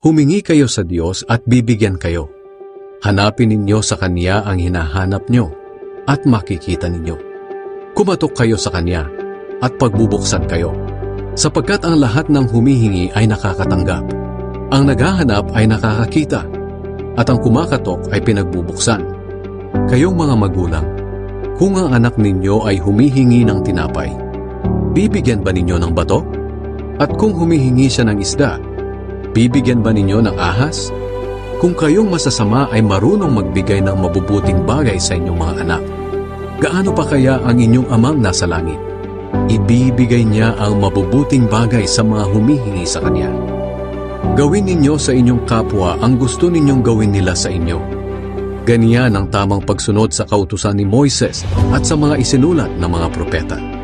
Humingi kayo sa Diyos at bibigyan kayo. Hanapin ninyo sa Kanya ang hinahanap nyo at makikita ninyo. Kumatok kayo sa Kanya at pagbubuksan kayo. Sapagkat ang lahat ng humihingi ay nakakatanggap. Ang naghahanap ay nakakakita. At ang kumakatok ay pinagbubuksan. Kayong mga magulang, kung ang anak ninyo ay humihingi ng tinapay, bibigyan ba ninyo ng bato? At kung humihingi siya ng isda, bibigyan ba ninyo ng ahas? Kung kayong masasama ay marunong magbigay ng mabubuting bagay sa inyong mga anak, gaano pa kaya ang inyong amang nasa langit? Ibibigay niya ang mabubuting bagay sa mga humihingi sa Kanya. Gawin ninyo sa inyong kapwa ang gusto ninyong gawin nila sa inyo. Ganyan ang tamang pagsunod sa kautusan ni Moises at sa mga isinulat ng mga propeta.